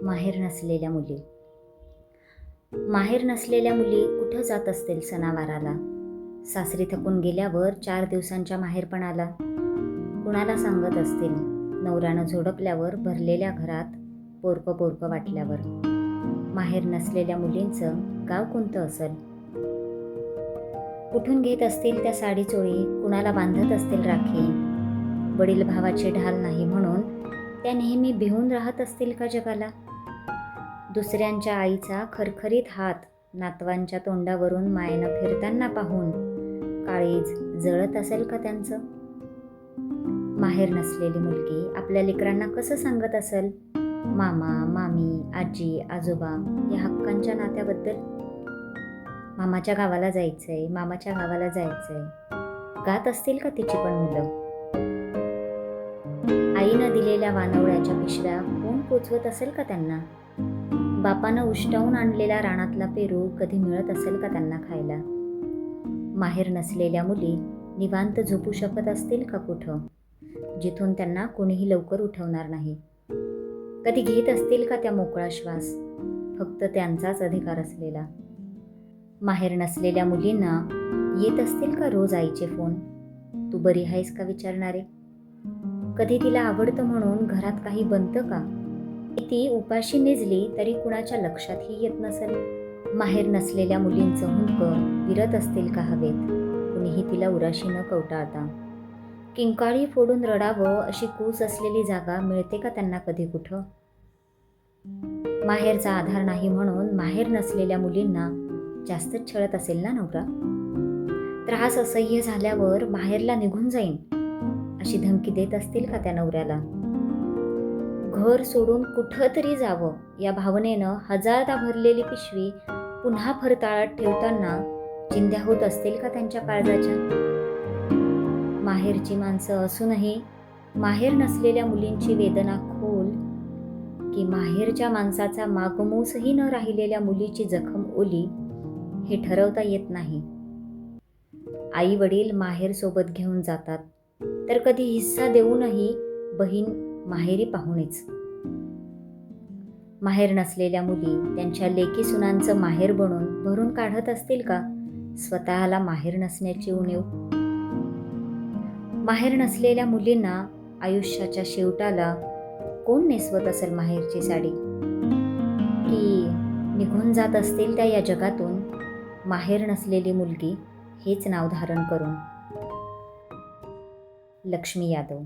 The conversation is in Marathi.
माहेर नसलेल्या मुली. माहेर नसलेल्या मुली कुठं जात असतील सणावाराला? सासरी थकून गेल्यावर चार दिवसांच्या माहेरपणाला? कुणाला सांगत असतील? नवऱ्यानं झोडपल्यावर भरलेल्या घरात पोरकं पोरकं वाटल्यावर. माहेर नसलेल्या मुलींचं गाव कोणतं असेल? कुठून घेत असतील त्या साडी चोळी? कुणाला बांधत असतील राखी? वडील भावाची ढाल नाही म्हणून त्या नेहमी भिवून राहत असतील का जगाला? दुसऱ्यांच्या आईचा खरखरीत हात नातवांच्या तोंडावरून मायेनं फिरताना पाहून काळीज जळत असेल का त्यांचं? माहेर नसलेली मुलगी आपल्या लेकरांना कसं सांगत असेल? मामा मामी आजी आजोबा या हक्कांच्या नात्याबद्दल? मामाच्या गावाला जायचंय मामाच्या गावाला जायचंय. गात असतील का तिची पण मुलं? आईनं वानवड्याच्या पिशव्या कोण पोचवत असेल का त्यांना? बापानं उष्टावून आणलेला रानातला पेरू कधी मिळत असेल का त्यांना खायला? माहेर नसलेल्या मुली निवांत झोपू शकत असतील का कुठं? जिथून त्यांना कोणीही लवकर उठवणार नाही. कधी घेत असतील का त्या मोकळा श्वास? फक्त त्यांचाच अधिकार असलेला. माहेर नसलेल्या मुलींना येत असतील का रोज आईचे फोन? तू बरी आहेस का? विचारणारे. कधी तिला आवडतं म्हणून घरात काही बनतं का? ती उपाशी निजली तरी कुणाच्या लक्षातही येत नसेल? माहेर नसलेल्या मुलींचं हुंक विरत असतील का हवेत? कुणीही तिला उराशी न कवटाळता. किंकाळी फोडून रडावं अशी कूस असलेली जागा मिळते का त्यांना कधी कुठं? माहेरचा आधार नाही म्हणून माहेर नसलेल्या मुलींना जास्तच छळत असेल ना नवरा? त्रास असह्य झाल्यावर माहेरला निघून जाईन. अशी धमकी देत असतील का त्या नवऱ्याला? घर सोडून कुठं तरी जावं या भावनेनं हजारदा भरलेली पिशवी पुन्हा फरताळात ठेवताना चिंध्या होत असतील का त्यांच्या काळजाच्या माहेरची माणसं असूनही माहेर नसलेल्या मुलींची वेदना खोल की माहेरच्या माणसाचा मागमूसही न राहिलेल्या मुलीची जखम ओली हे ठरवता येत नाही. आई वडील माहेर सोबत घेऊन जातात. तर कधी हिस्सा देऊनही बहीण माहेरी पाहुणेच. माहेर नसलेल्या मुली त्यांच्या लेकी सुनांचं माहेर बनून भरून काढत असतील का? स्वतःला माहेर नसण्याची उणीव. माहेर नसलेल्या मुलींना आयुष्याच्या शेवटाला कोण नेसवत असेल माहेरची साडी? की निघून जात असतील त्या या जगातून? माहेर नसलेली मुलगी हेच नाव धारण करून લક્ષ્મી યાદવ.